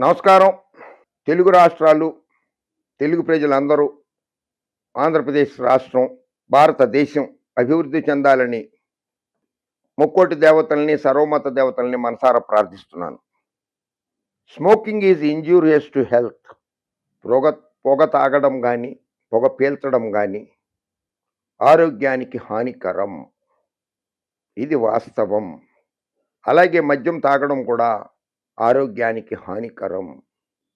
నమస్కారం. తెలుగు రాష్ట్రాలు తెలుగు ప్రజలందరూ ఆంధ్రప్రదేశ్ రాష్ట్రం భారతదేశం అభివృద్ధి చెందాలని ముక్కోటి దేవతల్ని సర్వమత దేవతల్ని మనసారా ప్రార్థిస్తున్నాను. Smoking is injurious to health. పొగ పొగ తాగడం కానీ పొగ పీల్చడం కానీ ఆరోగ్యానికి హానికరం. ఇది వాస్తవం. అలాగే మద్యం తాగడం కూడా ఆరోగ్యానికి హానికరం.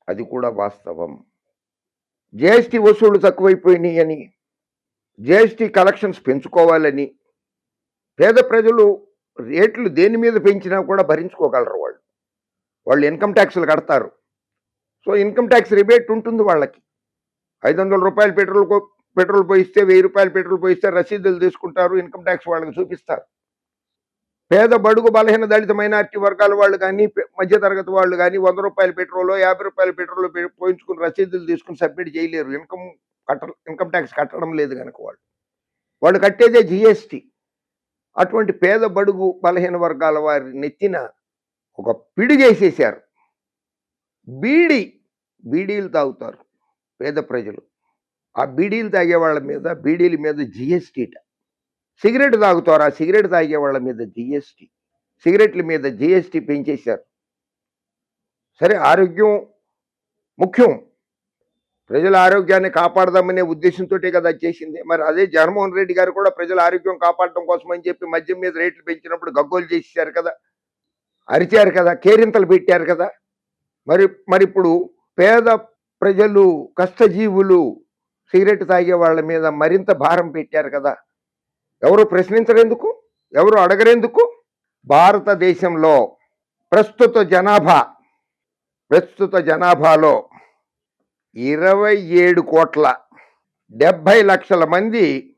అది కూడా వాస్తవం. జిఎస్టీ వసూళ్ళు తక్కువైపోయినాయి అని జిఎస్టీ కలెక్షన్స్ పెంచుకోవాలని పేద ప్రజలు రేట్లు దేని మీద పెంచినా కూడా భరించుకోగలరు వాళ్ళు. వాళ్ళు ఇన్కమ్ ట్యాక్స్లు కడతారు. సో ఇన్కమ్ ట్యాక్స్ రిబేట్ ఉంటుంది వాళ్ళకి. ఐదు వందల రూపాయలు పెట్రోల్ పెట్రోల్ పోయిస్తే వెయ్యి రూపాయలు పెట్రోల్ పోయిస్తే రసీదులు తీసుకుంటారు ఇన్కమ్ ట్యాక్స్ వాళ్ళకి చూపిస్తారు. పేద బడుగు బలహీన దళిత మైనార్టీ వర్గాల వాళ్ళు కానీ మధ్యతరగతి వాళ్ళు కానీ వంద రూపాయల పెట్రోల్ యాభై రూపాయల పెట్రోల్ పోయించుకుని రసీదులు తీసుకుని సబ్మిట్ చేయలేరు. ఇన్కమ్ కట్ట ఇన్కమ్ ట్యాక్స్ కట్టడం లేదు కనుక వాళ్ళు. వాళ్ళు కట్టేదే జిఎస్టీ అటువంటి పేద బడుగు బలహీన వర్గాల వారి నెత్తిన ఒక పిడి చేసేసారు బీడీ బీడీలు తాగుతారు పేద ప్రజలు. ఆ బీడీలు తాగే వాళ్ళ మీద బీడీల మీద జిఎస్టీట సిగరెట్ తాగుతారు? ఆ సిగరెట్ తాగే వాళ్ళ మీద జిఎస్టీ. సిగరెట్ల మీద జిఎస్టీ పెంచేశారు. సరే ఆరోగ్యం ముఖ్యం. ప్రజల ఆరోగ్యాన్ని కాపాడదామనే ఉద్దేశంతో కదా చేసింది. మరి అదే జగన్మోహన్ రెడ్డి గారు కూడా ప్రజల ఆరోగ్యం కాపాడటం కోసం అని చెప్పి మద్యం మీద రేట్లు పెంచినప్పుడు గగ్గోలు చేశారు కదా. అరిచారు కదా కేరింతలు పెట్టారు కదా. మరి మరి ఇప్పుడు పేద ప్రజలు కష్టజీవులు సిగరెట్ తాగే వాళ్ళ మీద మరింత భారం పెట్టారు కదా. ఎవరు ప్రశ్నించరెందుకు? ఎవరు అడగరెందుకు? భారతదేశంలో ప్రస్తుత జనాభా ప్రస్తుత జనాభాలో ఇరవై ఏడు కోట్ల డెబ్భై లక్షల మంది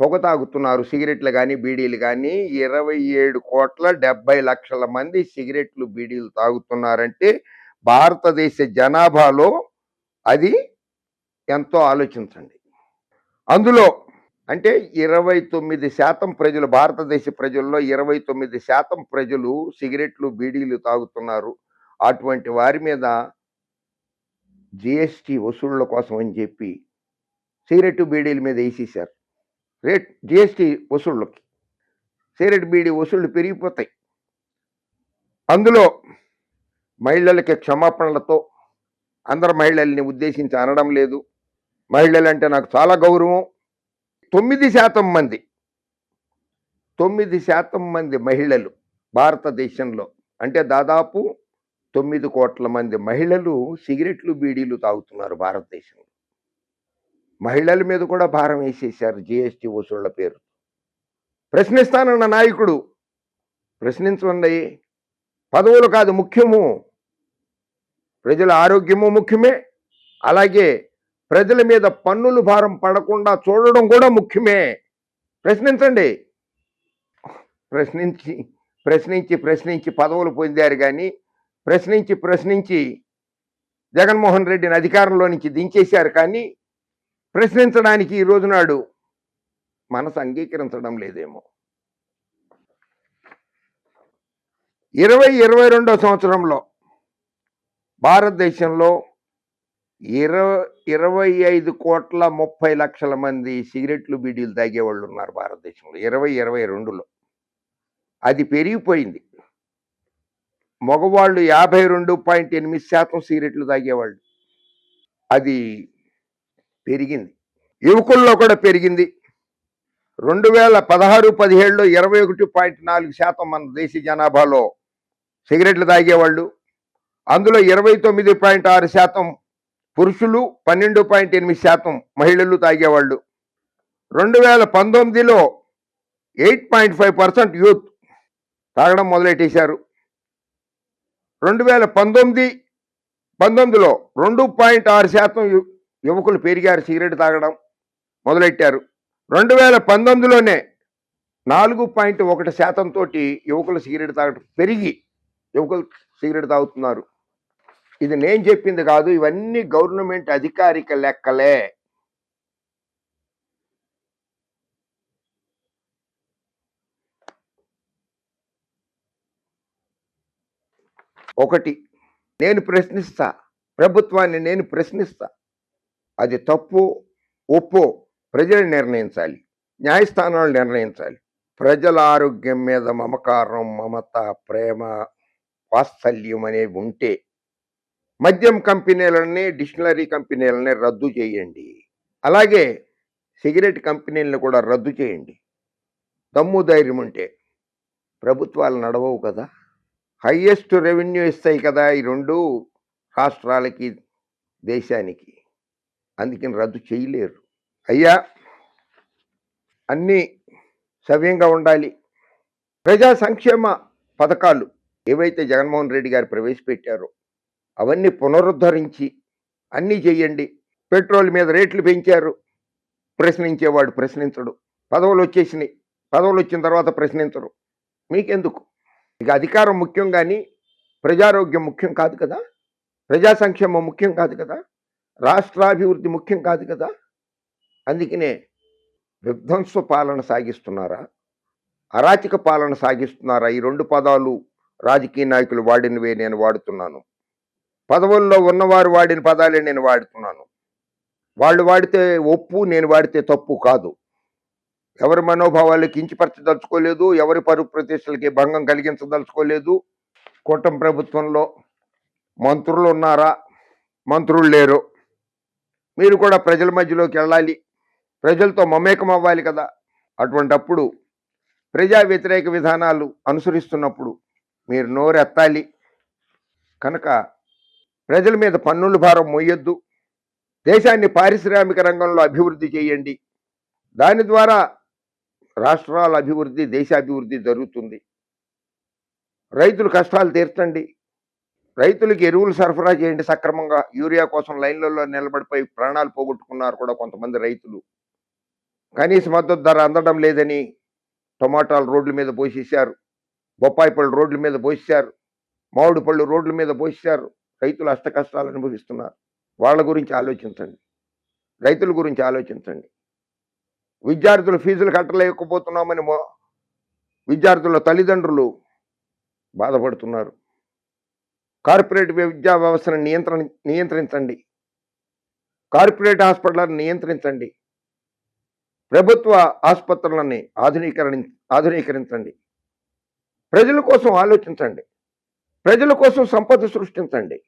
పొగ తాగుతున్నారు సిగరెట్లు కానీ బీడీలు కానీ ఇరవై ఏడు కోట్ల డెబ్బై లక్షల మంది సిగరెట్లు బీడీలు తాగుతున్నారంటే భారతదేశ జనాభాలో అది ఎంతో ఆలోచించండి. అందులో అంటే ఇరవై తొమ్మిది శాతం ప్రజలు భారతదేశ ప్రజల్లో ఇరవై తొమ్మిది శాతం ప్రజలు సిగరెట్లు బీడీలు తాగుతున్నారు. అటువంటి వారి మీద జిఎస్టీ వసూళ్ళ కోసం అని చెప్పి సిగరెట్ బీడీల మీద వేసేసారు రేట్ జిఎస్టీ వసూళ్ళకి సిగరెట్ బీడీ వసూళ్ళు పెరిగిపోతాయి. అందులో మహిళలకి క్షమాపణలతో అందరు మహిళల్ని ఉద్దేశించి అనడం లేదు. మహిళలంటే నాకు చాలా గౌరవం. తొమ్మిది శాతం మంది తొమ్మిది శాతం మంది మహిళలు భారతదేశంలో. అంటే దాదాపు తొమ్మిది కోట్ల మంది మహిళలు సిగరెట్లు బీడీలు తాగుతున్నారు భారతదేశంలో. మహిళల మీద కూడా భారం వేసేసారు జిఎస్టీ వసూళ్ళ పేరు. ప్రశ్నిస్తానన్న నాయకుడు ప్రశ్నించండి పదవులు కాదు ముఖ్యము. ప్రజల ఆరోగ్యము ముఖ్యమే. అలాగే ప్రజల మీద పన్నులు భారం పడకుండా చూడడం కూడా ముఖ్యమే. ప్రశ్నించండి. ప్రశ్నించి ప్రశ్నించి ప్రశ్నించి పదవులు పొందారు కానీ ప్రశ్నించి ప్రశ్నించి జగన్మోహన్ రెడ్డిని అధికారంలో నుంచి దించేశారు కానీ ప్రశ్నించడానికి ఈ రోజు నాడు మనసు అంగీకరించడం లేదేమో. ఇరవై ఇరవై రెండో సంవత్సరంలో భారతదేశంలో ఇరవై ఇరవై ఐదు కోట్ల ముప్పై లక్షల మంది సిగరెట్లు బీడీలు తాగేవాళ్ళు ఉన్నారు భారతదేశంలో. ఇరవై ఇరవై రెండులో. అది పెరిగిపోయింది. మగవాళ్ళు యాభై రెండు పాయింట్ ఎనిమిది శాతం సిగరెట్లు తాగేవాళ్ళు. అది పెరిగింది. యువకుల్లో కూడా పెరిగింది. రెండు వేల పదహారు పదిహేడులో ఇరవై ఒకటి పాయింట్ నాలుగు శాతం మన దేశ జనాభాలో సిగరెట్లు తాగేవాళ్ళు. అందులో ఇరవై తొమ్మిది పాయింట్ ఆరు శాతం పురుషులు పన్నెండు పాయింట్ ఎనిమిది శాతం మహిళలు తాగేవాళ్ళు. రెండు వేల పంతొమ్మిదిలో eight point five percent youth తాగడం మొదలెట్టేశారు. రెండు వేల పంతొమ్మిది పంతొమ్మిదిలో రెండు పాయింట్ ఆరు శాతం యువకులు పెరిగారు సిగరెట్ తాగడం మొదలెట్టారు. రెండు వేల పంతొమ్మిదిలోనే నాలుగు పాయింట్ ఒకటి శాతం తోటి యువకులు సిగరెట్ తాగడం పెరిగి యువకులు సిగరెట్ తాగుతున్నారు. ఇది నేను చెప్పింది కాదు ఇవన్నీ గవర్నమెంట్ అధికారిక లెక్కలే. ఒకటి నేను ప్రశ్నిస్తా ప్రభుత్వాన్ని నేను ప్రశ్నిస్తా. అది తప్పు ఒప్పు ప్రజలు నిర్ణయించాలి న్యాయస్థానాలు నిర్ణయించాలి. ప్రజల ఆరోగ్యం మీద మమకారం మమత ప్రేమ వాత్సల్యం అనేవి ఉంటే మద్యం కంపెనీలని డిక్షనరీ కంపెనీలని రద్దు చేయండి. అలాగే సిగరెట్ కంపెనీలను కూడా రద్దు చేయండి. దమ్ము ధైర్యం ఉంటే ప్రభుత్వాలు నడవవు కదా. హయ్యెస్ట్ రెవెన్యూ ఇస్తాయి కదా ఈ రెండు రాష్ట్రాలకి దేశానికి. అందుకని రద్దు చేయలేరు. అయ్యా అన్నీ సవ్యంగా ఉండాలి. ప్రజా సంక్షేమ పథకాలు ఏవైతే జగన్మోహన్ రెడ్డి గారు ప్రవేశపెట్టారో అవన్నీ పునరుద్ధరించి అన్నీ చెయ్యండి పెట్రోల్ మీద రేట్లు పెంచారు. ప్రశ్నించేవాడు ప్రశ్నించడు. పదవులు వచ్చేసినాయి. పదవులు వచ్చిన తర్వాత ప్రశ్నించరు. మీకెందుకు? ఇక అధికారం ముఖ్యం కానీ ప్రజారోగ్యం ముఖ్యం కాదు కదా? ప్రజా సంక్షేమం ముఖ్యం కాదు కదా? రాష్ట్రాభివృద్ధి ముఖ్యం కాదు కదా? అందుకనే విధ్వంస పాలన సాగిస్తున్నారా? అరాచక పాలన సాగిస్తున్నారా? ఈ రెండు పదాలు రాజకీయ నాయకులు వాడినవే నేను వాడుతున్నాను. పదవుల్లో ఉన్నవారు వాడిన పదాలే నేను వాడుతున్నాను. వాళ్ళు వాడితే ఒప్పు నేను వాడితే తప్పు కాదు. ఎవరి మనోభావాలు కించపరచదలుచుకోలేదు ఎవరి పరువు ప్రతిష్టలకి భంగం కలిగించదలుచుకోలేదు. కూటమి ప్రభుత్వంలో మంత్రులు ఉన్నారా? మంత్రులు లేరు. మీరు కూడా ప్రజల మధ్యలోకి వెళ్ళాలి. ప్రజలతో మమేకం అవ్వాలి కదా. అటువంటప్పుడు ప్రజా వ్యతిరేక విధానాలు అనుసరిస్తున్నప్పుడు మీరు నోరెత్తాలి. కనుక ప్రజల మీద పన్నుల భారం మోయొద్దు. దేశాన్ని పారిశ్రామిక రంగంలో అభివృద్ధి చేయండి. దాని ద్వారా రాష్ట్రాల అభివృద్ధి దేశాభివృద్ధి జరుగుతుంది. రైతులు కష్టాలు తీర్చండి. రైతులకు ఎరువులు సరఫరా చేయండి సక్రమంగా. యూరియా కోసం లైన్లలో నిలబడిపోయి ప్రాణాలు పోగొట్టుకున్నారు కూడా కొంతమంది రైతులు. కనీస మద్దతు ధర అందడం లేదని టమాటాలు రోడ్ల మీద పోసేశారు. బొప్పాయి పళ్ళు రోడ్ల మీద పోసేశారు. మామిడి పళ్ళు రోడ్ల మీద పోసేశారు. రైతులు అష్ట కష్టాలు అనుభవిస్తున్నారు. వాళ్ళ గురించి ఆలోచించండి. రైతుల గురించి ఆలోచించండి. విద్యార్థులు ఫీజులు కట్టలేకపోతున్నామని విద్యార్థుల తల్లిదండ్రులు బాధపడుతున్నారు. కార్పొరేట్ విద్యా వ్యవస్థను నియంత్రణ నియంత్రించండి. కార్పొరేట్ హాస్పిటల్ని నియంత్రించండి. ప్రభుత్వ ఆసుపత్రులని ఆధునీకరణ ఆధునీకరించండి. ప్రజల కోసం ఆలోచించండి. ప్రజల కోసం సంపద సృష్టించండి.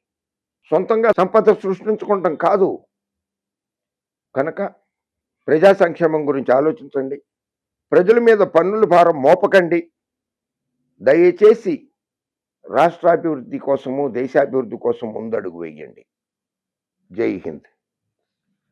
సొంతంగా సంపద సృష్టించుకోవటం కాదు. కనుక ప్రజా సంక్షేమం గురించి ఆలోచించండి. ప్రజల మీద పన్నుల భారం మోపకండి. దయచేసి రాష్ట్రాభివృద్ధి కోసము దేశాభివృద్ధి కోసం ముందడుగు వేయండి. జై హింద్.